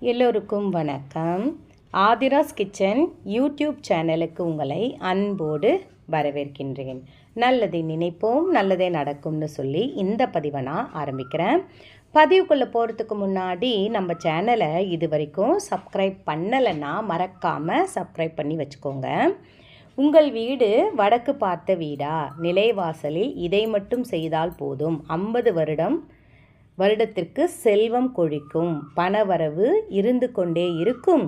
எல்லோருக்கும் வணக்கம். Aadhira's kitchen YouTube சேனலுக்கு உங்களை அன்போடு வரவேற்கின்றேன். நல்லதை நினைப்போம் நல்லதே நடக்கும்னு சொல்லி இந்த பதிவை நான் ஆரம்பிக்கிறேன். பதிவுக்குள்ளே போகிறதுக்கு முன்னாடி நம்ம சேனலை இது வரைக்கும் சப்ஸ்கிரைப் பண்ணலைன்னா மறக்காமல் சப்ஸ்கிரைப் பண்ணி வச்சுக்கோங்க. உங்கள் வீடு வடக்கு பார்த்த வீடா? நிலைவாசலில் இதை மட்டும் செய்தால் போதும். ஐம்பது வருடம் வருடத்திற்கு செல்வம் கொழிக்கும். பணவரவு இருந்து கொண்டே இருக்கும்.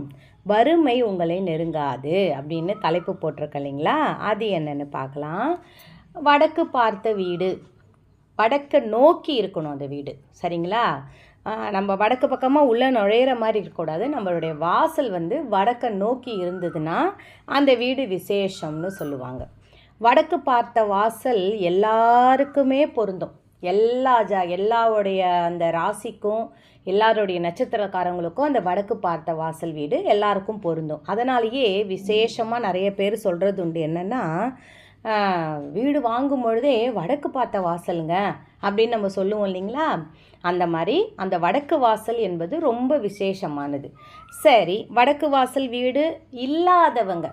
வறுமை உங்களை நெருங்காது அப்படின்னு தலைப்பு போட்டிருக்க இல்லைங்களா? அது என்னன்னு பார்க்கலாம். வடக்கு பார்த்த வீடு. வடக்கை நோக்கி இருக்கணும் அந்த வீடு. சரிங்களா? நம்ம வடக்கு பக்கமாக உள்ளே நுழையிற மாதிரி இருக்கக்கூடாது. நம்மளுடைய வாசல் வந்து வடக்கை நோக்கி இருந்ததுன்னா அந்த வீடு விசேஷம்னு சொல்லுவாங்க. வடக்கு பார்த்த வாசல் எல்லாருக்குமே பொருந்தும். எல்லா ஜா எல்லாருடைய அந்த ராசிக்கும் எல்லாருடைய நட்சத்திரக்காரங்களுக்கும் அந்த வடக்கு பார்த்த வாசல் வீடு எல்லாருக்கும் பொருந்தும். அதனாலேயே விசேஷமாக நிறைய பேர் சொல்கிறது உண்டு. என்னென்னா வீடு வாங்கும் பொழுதே வடக்கு பார்த்த வாசலுங்க அப்படின்னு நம்ம சொல்லுவோம் இல்லைங்களா? அந்த மாதிரி அந்த வடக்கு வாசல் என்பது ரொம்ப விசேஷமானது. சரி வடக்கு வாசல் வீடு இல்லாதவங்க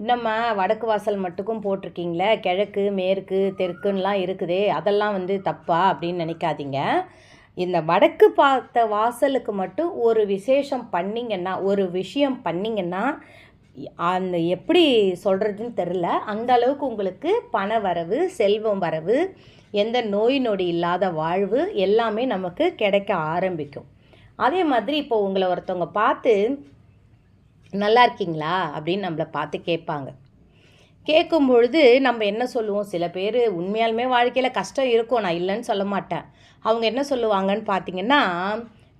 இன்னம்மா வடக்கு வாசல் மட்டுக்கும் போட்டிருக்கீங்களே? கிழக்கு மேற்கு தெற்குன்னெலாம் இருக்குதே அதெல்லாம் வந்து தப்பா அப்படின்னு நினைக்காதீங்க. இந்த வடக்கு பார்த்த வாசலுக்கு மட்டும் ஒரு விசேஷம் பண்ணிங்கன்னா ஒரு விஷயம் பண்ணிங்கன்னா அந்த எப்படி சொல்கிறதுன்னு தெரில அந்த அளவுக்கு உங்களுக்கு பண வரவு செல்வம் வரவு எந்த நோய் நொடி இல்லாத வாழ்வு எல்லாமே நமக்கு கிடைக்க ஆரம்பிக்கும். அதே மாதிரி இப்போ உங்களை ஒருத்தவங்க பார்த்து நல்லா இருக்கீங்களா? அப்படின்னு நம்மளை பார்த்து கேட்பாங்க. கேட்கும் பொழுது நம்ம என்ன சொல்லுவோம்? சில பேர் உண்மையாலுமே வாழ்க்கையில் கஷ்டம் இருக்கும். நான் இல்லைன்னு சொல்ல மாட்டேன். அவங்க என்ன சொல்லுவாங்கன்னு பார்த்தீங்கன்னா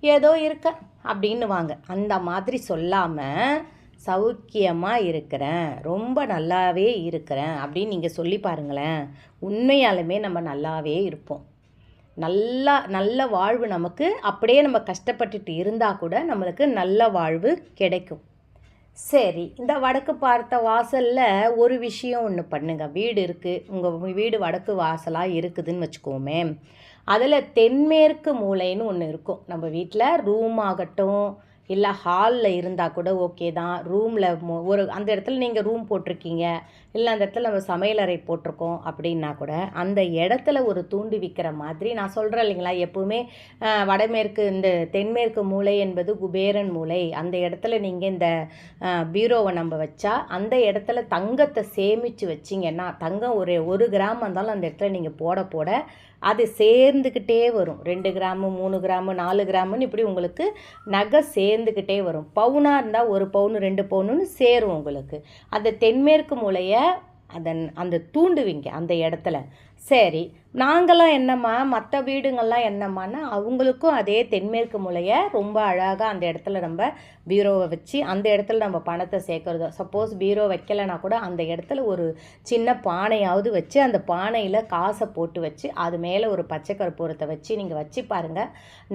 ஏதோ இருக்க அப்படின்னுவாங்க. அந்த மாதிரி சொல்லாமல் சௌக்கியமாக இருக்கிறேன். ரொம்ப நல்லாவே இருக்கிறேன் அப்படின்னு நீங்கள் சொல்லி பாருங்களேன். உண்மையாலுமே நம்ம நல்லாவே இருப்போம். நல்லா நல்ல வாழ்வு நமக்கு அப்படியே நம்ம கஷ்டப்பட்டுட்டு இருந்தால் கூட நம்மளுக்கு நல்ல வாழ்வு கிடைக்கும். சரி இந்த வடக்கு பார்த்த வாசலில் ஒரு விஷயம் ஒன்று பண்ணுங்க. வீடு இருக்குது உங்கள் வீடு வடக்கு வாசலாக இருக்குதுன்னு வச்சுக்கோமே. அதில் தென்மேற்கு மூலைன்னு ஒன்று இருக்கும். நம்ம வீட்டில் ரூம் ஆகட்டும் இல்லை ஹாலில் இருந்தால் கூட ஓகே தான். ரூமில் ஒரு அந்த இடத்துல நீங்கள் ரூம் போட்டிருக்கீங்க. இல்லை அந்த இடத்துல நம்ம சமையலறை போட்டிருக்கோம் அப்படின்னா கூட அந்த இடத்துல ஒரு தூண்டி விற்கிற மாதிரி நான் சொல்கிறேன் இல்லைங்களா? எப்போவுமே வடமேற்கு இந்த தென்மேற்கு மூலை என்பது குபேரன் மூலை. அந்த இடத்துல நீங்கள் இந்த பீரோவை நம்ம வச்சா அந்த இடத்துல தங்கத்தை சேமித்து வச்சிங்கன்னா தங்கம் ஒரு ஒரு கிராம் இருந்தாலும் அந்த இடத்துல நீங்கள் போட போட அது சேர்ந்துக்கிட்டே வரும். ரெண்டு கிராமு மூணு கிராமு நாலு கிராமுன்னு இப்படி உங்களுக்கு நகை சேர்ந்து சேர்ந்துக்கிட்டே வரும். பவுனாக இருந்தால் ஒரு பவுனு ரெண்டு பவுனுன்னு சேரும் உங்களுக்கு. அந்த தென்மேற்கு மூலையை அதன் அந்த தூண்டுவீங்க அந்த இடத்துல. சரி நாங்களாம் என்னம்மா? மற்ற வீடுங்கள்லாம் என்னம்மான்னா அவங்களுக்கும் அதே தென்மேற்கு மூலையை ரொம்ப அழகாக அந்த இடத்துல நம்ம பீரோவை வச்சு அந்த இடத்துல நம்ம பணத்தை சேர்க்குறதோ. சப்போஸ் பீரோ வைக்கலைன்னா கூட அந்த இடத்துல ஒரு சின்ன பானையாவது வச்சு அந்த பானையில் காசை போட்டு வச்சு அது மேலே ஒரு பச்சை கற்பூரத்தை வச்சு நீங்கள் வச்சு பாருங்கள்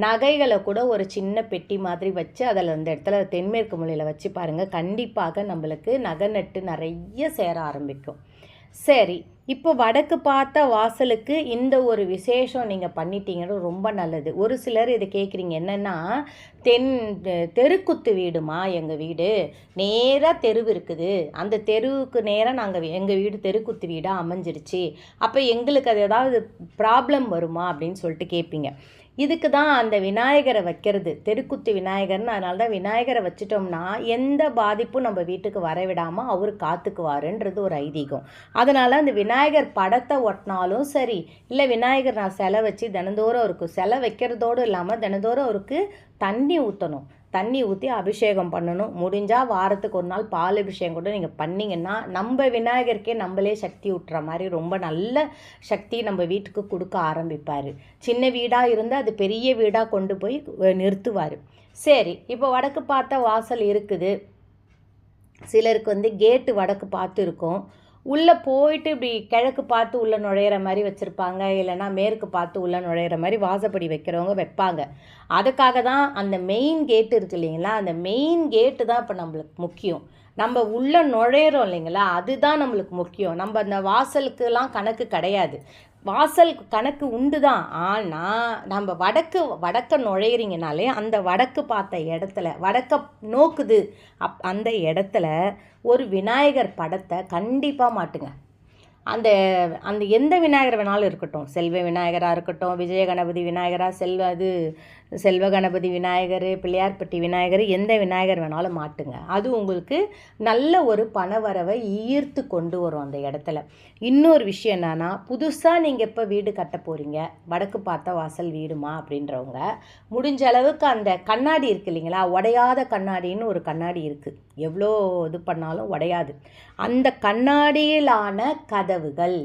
நகைகளை கூட ஒரு சின்ன பெட்டி மாதிரி வச்சு அதில் அந்த இடத்துல தென்மேற்கு மூலையில் வச்சு பாருங்கள் கண்டிப்பாக நம்மளுக்கு நகை நட்டு நிறைய சேர ஆரம்பிக்கும். சரி இப்போ வடக்கு பார்த்த வாசலுக்கு இந்த ஒரு விசேஷம் நீங்கள் பண்ணிட்டீங்கன்னா ரொம்ப நல்லது. ஒரு சிலர் இதை கேட்குறீங்க என்னென்னா தென் தெருக்குத்து வீடுமா எங்கள் வீடு? நேராக தெருவு இருக்குது. அந்த தெருவுக்கு நேராக நாங்கள் எங்கள் வீடு தெருக்குத்து வீடாக அமைஞ்சிருச்சு. அப்போ எங்களுக்கு அது ஏதாவது ப்ராப்ளம் வருமா அப்படின்னு சொல்லிட்டு கேட்பீங்க இதுக்கு தான் அந்த விநாயகரை வைக்கிறது. தெருக்குத்து விநாயகர்னு அதனால தான் விநாயகரை வச்சிட்டோம்னா எந்த பாதிப்பும் நம்ம வீட்டுக்கு வரவிடாமல் அவர் காத்துக்குவாருன்றது ஒரு ஐதீகம். அதனால் அந்த விநாயகர் படத்தை ஒட்டினாலும் சரி இல்லை விநாயகர் நான் செலை வச்சு தினந்தோறும் அவருக்கு சிலை வைக்கிறதோடு இல்லாமல் தினந்தோறும் அவருக்கு தண்ணி ஊற்றணும் தண்ணி ஊற்றி அபிஷேகம் பண்ணணும். முடிஞ்சால் வாரத்துக்கு ஒரு நாள் பால் அபிஷேகம் கூட நீங்கள் பண்ணிங்கன்னா நம்ம விநாயகருக்கே நம்மளே சக்தி ஊட்டுற மாதிரி ரொம்ப நல்ல சக்தி நம்ம வீட்டுக்கு கொடுக்க ஆரம்பிப்பார். சின்ன வீடாக இருந்தால் அது பெரிய வீடாக கொண்டு போய் நிறுத்துவார். சரி இப்போ வடக்கு பார்த்த வாசல் இருக்குது. சிலருக்கு வந்து கேட்டு வடக்கு பார்த்து இருக்கும். உள்ளே போயிட்டு இப்படி கிழக்கு பார்த்து உள்ளே நுழையிற மாதிரி வச்சுருப்பாங்க. இல்லைன்னா மேற்கு பார்த்து உள்ளே நுழையிற மாதிரி வாசப்படி வைக்கிறவங்க வைப்பாங்க. அதுக்காக தான் அந்த மெயின் கேட் இருக்கு இல்லைங்களா? அந்த மெயின் கேட்டு தான் இப்போ நம்மளுக்கு முக்கியம். நம்ம உள்ளே நுழையிறோம் இல்லைங்களா? அதுதான் நம்மளுக்கு முக்கியம். நம்ம அந்த வாசலுக்கெல்லாம் கணக்கு கிடையாது. வாசல் கணக்கு உண்டு தான் ஆனால் நம்ம வடக்கு வடக்க நுழையிறீங்கனாலே அந்த வடக்கு பார்த்த இடத்துல வடக்க நோக்குது அப் அந்த இடத்துல ஒரு விநாயகர் படத்தை கண்டிப்பாக மாட்டுங்க. அந்த அந்த எந்த விநாயகர் வேணாலும் இருக்கட்டும். செல்வ விநாயகராக இருக்கட்டும் விஜய கணபதி விநாயகராக செல்வ அது செல்வ கணபதி விநாயகர் பிள்ளையார்பட்டி விநாயகர் எந்த விநாயகர் வேணாலும் மாட்டுங்க. அது உங்களுக்கு நல்ல ஒரு பணவரவை ஈர்த்து கொண்டு வரும் அந்த இடத்துல. இன்னொரு விஷயம் என்னன்னா புதுசாக நீங்கள் எப்போ வீடு கட்ட போகிறீங்க வடக்கு பார்த்த வாசல் வீடுமா அப்படின்றவங்க முடிஞ்ச அளவுக்கு அந்த கண்ணாடி இருக்கு இல்லைங்களா? உடையாத கண்ணாடின்னு ஒரு கண்ணாடி இருக்குது எவ்வளோ இது பண்ணாலும் உடையாது. அந்த கண்ணாடியிலான கதை கதவுகள்.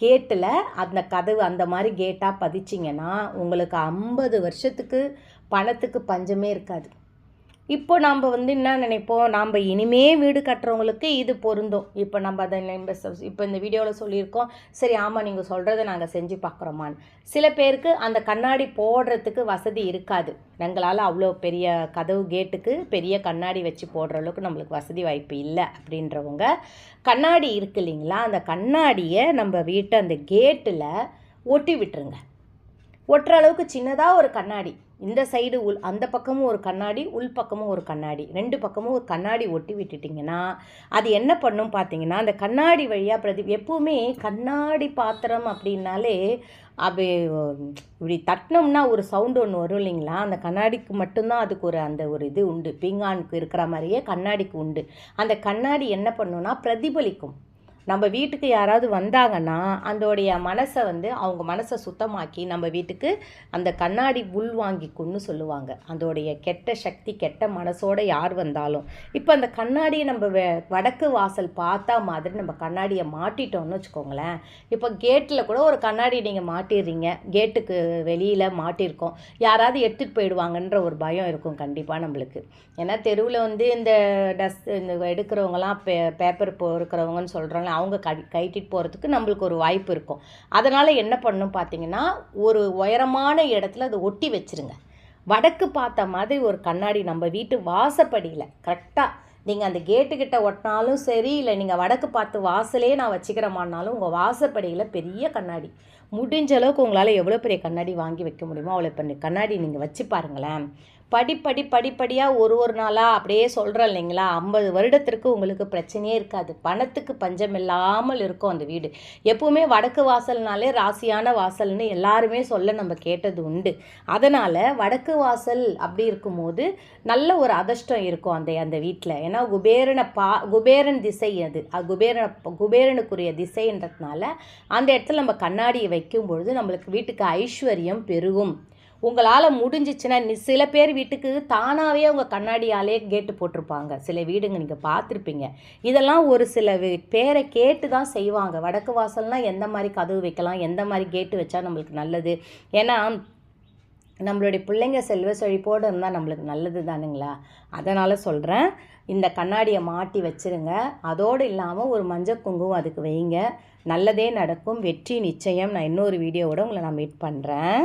கேட்டில் அந்த கதவு அந்த மாதிரி கேட்டாக பதிச்சிங்கன்னா உங்களுக்கு ஐம்பது வருஷத்துக்கு பணத்துக்கு பஞ்சமே இருக்காது. இப்போ நாம் வந்து என்ன நினைப்போம்? நாம் இனிமே வீடு கட்டுறவங்களுக்கு இது பொருந்தும். இப்போ நம்ம அதை இப்போ இந்த வீடியோவில் சொல்லியிருக்கோம். சரி ஆமாம் நீங்கள் சொல்கிறத நாங்கள் செஞ்சு பார்க்குறோமான்னு. சில பேருக்கு அந்த கண்ணாடி போடுறதுக்கு வசதி இருக்காது. எங்களால் அவ்வளோ பெரிய கதவு கேட்டுக்கு பெரிய கண்ணாடி வச்சு போடுற அளவுக்கு நம்மளுக்கு வசதி வாய்ப்பு இல்லை அப்படின்றவங்க கண்ணாடி இருக்கு இல்லைங்களா? அந்த கண்ணாடியை நம்ம வீட்டை அந்த கேட்டில் ஒட்டி விட்டுருங்க. ஒட்டுற அளவுக்கு சின்னதாக ஒரு கண்ணாடி. இந்த சைடு உள் அந்த பக்கமும் ஒரு கண்ணாடி உள் பக்கமும் ஒரு கண்ணாடி. ரெண்டு பக்கமும் ஒரு கண்ணாடி ஒட்டி விட்டுட்டிங்கன்னா அது என்ன பண்ணும் பார்த்தீங்கன்னா அந்த கண்ணாடி வழியாக பிரதி எப்போவுமே கண்ணாடி பாத்திரம் அப்படின்னாலே அப்படி இப்படி தட்டினோம்னா ஒரு சவுண்டு ஒன்று வரும் இல்லைங்களா? அந்த கண்ணாடிக்கு மட்டும்தான் அதுக்கு ஒரு அந்த ஒரு இது உண்டு. பீங்கானுக்கு இருக்கிற மாதிரியே கண்ணாடிக்கு உண்டு. அந்த கண்ணாடி என்ன பண்ணுன்னா பிரதிபலிக்கும். நம்ம வீட்டுக்கு யாராவது வந்தாங்கன்னா அதோடைய மனசை வந்து அவங்க மனசை சுத்தமாக்கி நம்ம வீட்டுக்கு அந்த கண்ணாடி உள்வாங்கிக்கும்னு சொல்லுவாங்க. அதோடைய கெட்ட சக்தி கெட்ட மனசோட யார் வந்தாலும். இப்போ அந்த கண்ணாடியை நம்ம வடக்கு வாசல் பார்த்தா மாதிரி நம்ம கண்ணாடியை மாட்டிட்டோம்னு வச்சுக்கோங்களேன். இப்போ கேட்டில் கூட ஒரு கண்ணாடி நீங்கள் மாட்டிடுறீங்க. கேட்டுக்கு வெளியில் மாட்டியிருக்கோம் யாராவது எடுத்துகிட்டு போயிடுவாங்கன்ற ஒரு பயம் இருக்கும் கண்டிப்பாக நம்மளுக்கு. ஏன்னா தெருவில் வந்து இந்த டஸ்ட் இந்த எடுக்கிறவங்களாம் பே பேப்பர் பொறுக்கிறவங்கன்னு சொல்கிறாங்க அவங்க கை கைட்டிட்டு போகிறதுக்கு நம்மளுக்கு ஒரு வாய்ப்பு இருக்கும். அதனால் என்ன பண்ணணும் பார்த்தீங்கன்னா ஒரு உயரமான இடத்துல அதை ஒட்டி வச்சிருங்க. வடக்கு பார்த்த மாதிரி ஒரு கண்ணாடி நம்ம வீட்டு வாசப்படியில் கரெக்டாக நீங்கள் அந்த கேட்டுக்கிட்ட ஒட்டினாலும் சரி இல்லை நீங்கள் வடக்கு பார்த்து வாசலே நான் வச்சுக்கிறமானாலும் உங்கள் வாசப்படியில் பெரிய கண்ணாடி. முடிஞ்ச அளவுக்கு உங்களால் எவ்வளோ பெரிய கண்ணாடி வாங்கி வைக்க முடியுமோ அவ்வளோ பெரிய கண்ணாடி நீங்கள் வச்சு பாருங்களேன். படிப்படி படிப்படியாக ஒரு ஒரு நாளாக அப்படியே சொல்கிறோம் இல்லைங்களா? ஐம்பது வருடத்திற்கு உங்களுக்கு பிரச்சனையே இருக்காது. பணத்துக்கு பஞ்சம் இல்லாமல் இருக்கும் அந்த வீடு. எப்போவுமே வடக்கு வாசல்னாலே ராசியான வாசல்னு எல்லாருமே சொல்ல நம்ம கேட்டது உண்டு. அதனால் வடக்கு வாசல் அப்படி இருக்கும்போது நல்ல ஒரு அதிர்ஷ்டம் இருக்கும் அந்த அந்த வீட்டில் ஏன்னா குபேரனை பா குபேரன் திசை அது. அது குபேரன குபேரனுக்குரிய திசைன்றதுனால அந்த இடத்துல நம்ம கண்ணாடியை வைக்கும் பொழுது நம்மளுக்கு வீட்டுக்கு ஐஸ்வர்யம் பெருகும். உங்களால் முடிஞ்சிச்சுன்னா சில பேர் வீட்டுக்கு தானாகவே அவங்க கண்ணாடியாலே கேட்டு போட்டிருப்பாங்க. சில வீடுங்க நீங்கள் பார்த்துருப்பீங்க. இதெல்லாம் ஒரு சில பேரை கேட்டு தான் செய்வாங்க. வடக்கு வாசல்னால் எந்த மாதிரி கதவு வைக்கலாம் எந்த மாதிரி கேட்டு வச்சா நம்மளுக்கு நல்லது? ஏன்னா நம்மளுடைய பிள்ளைங்க செல்வ செழிப்போடு இருந்தால் நம்மளுக்கு நல்லது தானுங்களா? அதனால் சொல்கிறேன் இந்த கண்ணாடியை மாட்டி வச்சிருங்க. அதோடு இல்லாமல் ஒரு மஞ்சள் குங்குமம் அதுக்கு வைங்க. நல்லதே நடக்கும். வெற்றி நிச்சயம். நான் இன்னொரு வீடியோவோட உங்களை நான் மீட் பண்ணுறேன்